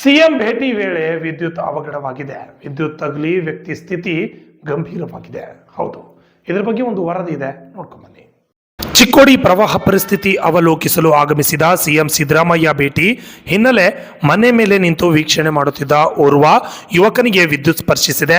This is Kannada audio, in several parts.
ಸಿಎಂ ಭೇಟಿ ವೇಳೆ ವಿದ್ಯುತ್ ಅವಘಡವಾಗಿದೆ. ವಿದ್ಯುತ್ ತಗಲಿ ವ್ಯಕ್ತಿ ಸ್ಥಿತಿ ಗಂಭೀರವಾಗಿದೆ. ಹೌದು, ಇದರ ಬಗ್ಗೆ ಒಂದು ವರದಿ ಇದೆ. ನೋಡ್ಕೊಂಬನ್ನಿ. ಚಿಕ್ಕೋಡಿ ಪ್ರವಾಹ ಪರಿಸ್ಥಿತಿ ಅವಲೋಕಿಸಲು ಆಗಮಿಸಿದ ಸಿಎಂ ಸಿದ್ದರಾಮಯ್ಯ ಭೇಟಿ ಹಿನ್ನೆಲೆ ಮನೆ ಮೇಲೆ ನಿಂತು ವೀಕ್ಷಣೆ ಮಾಡುತ್ತಿದ್ದ ಓರ್ವ ಯುವಕನಿಗೆ ವಿದ್ಯುತ್ ಸ್ಪರ್ಶಿಸಿದೆ.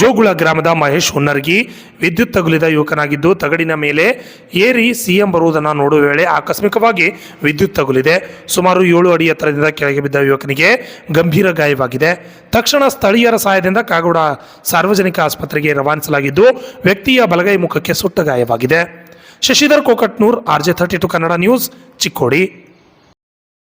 ಜೋಗುಳ ಗ್ರಾಮದ ಮಹೇಶ್ ಹುನ್ನರ್ಗಿ ವಿದ್ಯುತ್ ತಗುಲಿದ ಯುವಕನಾಗಿದ್ದು ತಗಡಿನ ಮೇಲೆ ಏರಿ ಸಿಎಂ ಬರುವುದನ್ನು ನೋಡುವ ವೇಳೆ ಆಕಸ್ಮಿಕವಾಗಿ ವಿದ್ಯುತ್ ತಗುಲಿದೆ. ಸುಮಾರು ಏಳು ಅಡಿ ಎತ್ತರದಿಂದ ಕೆಳಗೆ ಬಿದ್ದ ಯುವಕನಿಗೆ ಗಂಭೀರ ಗಾಯವಾಗಿದೆ. ತಕ್ಷಣ ಸ್ಥಳೀಯರ ಸಹಾಯದಿಂದ ಕಾಗೋಡ ಸಾರ್ವಜನಿಕ ಆಸ್ಪತ್ರೆಗೆ ರವಾನಿಸಲಾಗಿದ್ದು ವ್ಯಕ್ತಿಯ ಬಲಗೈ ಮುಖಕ್ಕೆ ಸುಟ್ಟ ಗಾಯವಾಗಿದೆ. Shashidhar Kokatnur RJ thirty two Kannada news Chikkodi